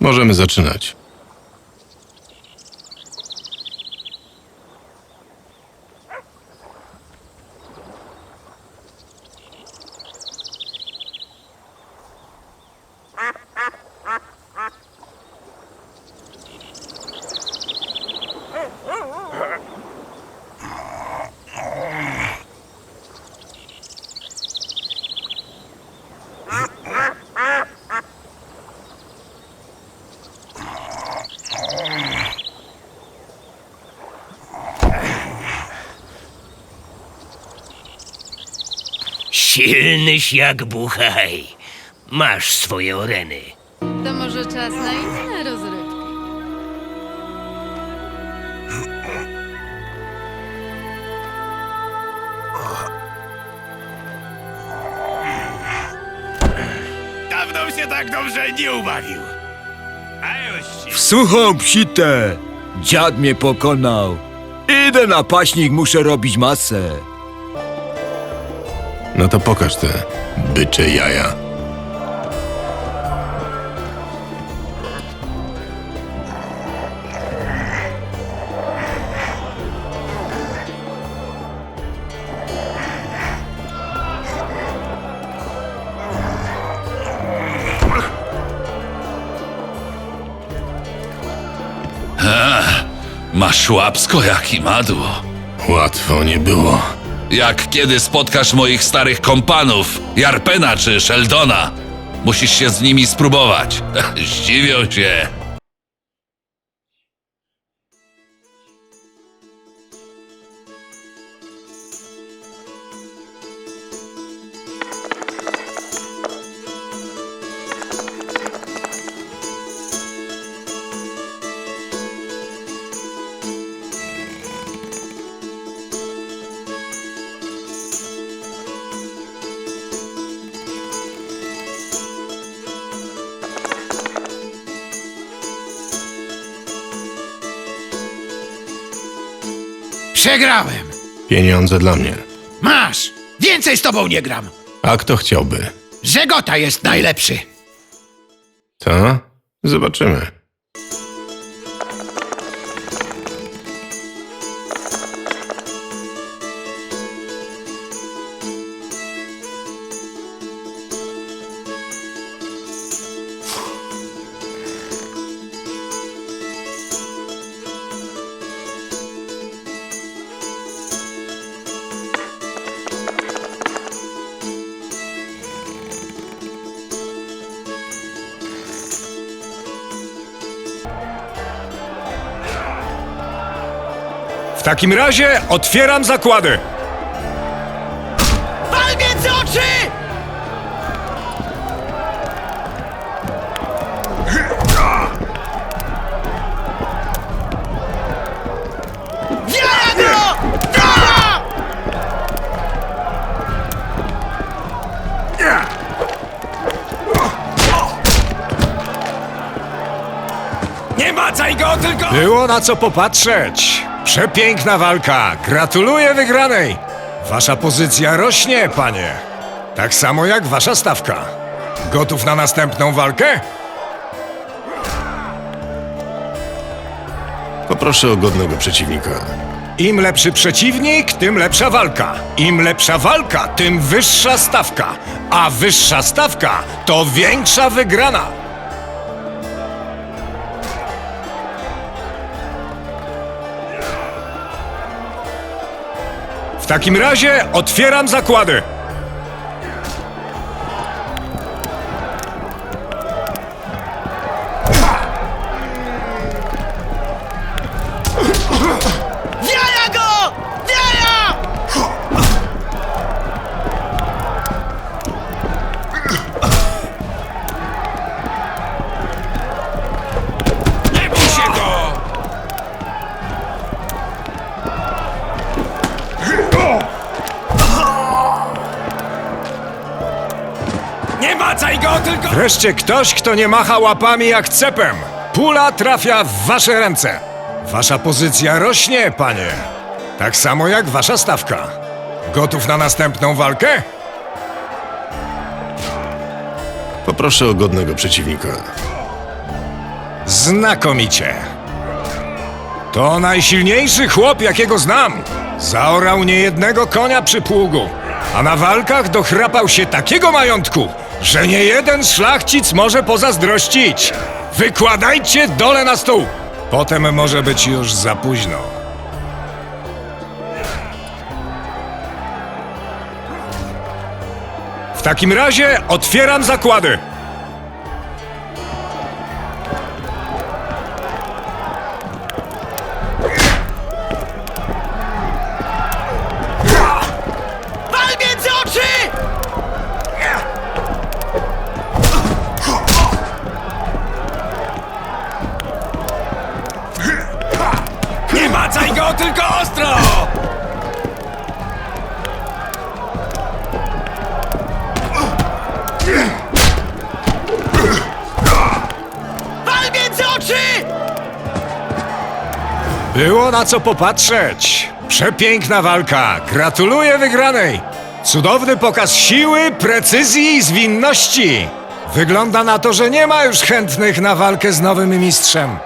Możemy zaczynać. Silnyś jak buchaj. Masz swoje oreny. To może czas na inne rozrywki. Dawno się tak dobrze nie ubawił. A już ci. W suchą psitę! Dziad mnie pokonał. Idę na paśnik, muszę robić masę. No to pokaż te bycze jaja. Masz łapsko jak i madło. Łatwo nie było. Jak kiedy spotkasz moich starych kompanów, Jarpena czy Sheldona, musisz się z nimi spróbować. Zdziwią się. Przegrałem. Pieniądze dla mnie. Masz. Więcej z tobą nie gram. A kto chciałby? Żegota jest najlepszy. To? Zobaczymy. Takim razie otwieram zakłady. Wal między oczy! Wiara go! Wiara! Nie macaj go, tylko... Było na co popatrzeć. Przepiękna walka. Gratuluję wygranej. Wasza pozycja rośnie, panie. Tak samo jak wasza stawka. Gotów na następną walkę? Poproszę o godnego przeciwnika. Im lepszy przeciwnik, tym lepsza walka. Im lepsza walka, tym wyższa stawka. A wyższa stawka to większa wygrana. W takim razie otwieram zakłady. Tylko... Wreszcie ktoś, kto nie macha łapami jak cepem. Pula trafia w wasze ręce. Wasza pozycja rośnie, panie. Tak samo jak wasza stawka. Gotów na następną walkę? Poproszę o godnego przeciwnika. Znakomicie. To najsilniejszy chłop, jakiego znam. Zaorał niejednego konia przy pługu, a na walkach dochrapał się takiego majątku, że nie jeden szlachcic może pozazdrościć. Wykładajcie dole na stół. Potem może być już za późno. W takim razie otwieram zakłady. Go, tylko ostro! Wal między oczy! Było na co popatrzeć. Przepiękna walka. Gratuluję wygranej. Cudowny pokaz siły, precyzji i zwinności. Wygląda na to, że nie ma już chętnych na walkę z nowym mistrzem.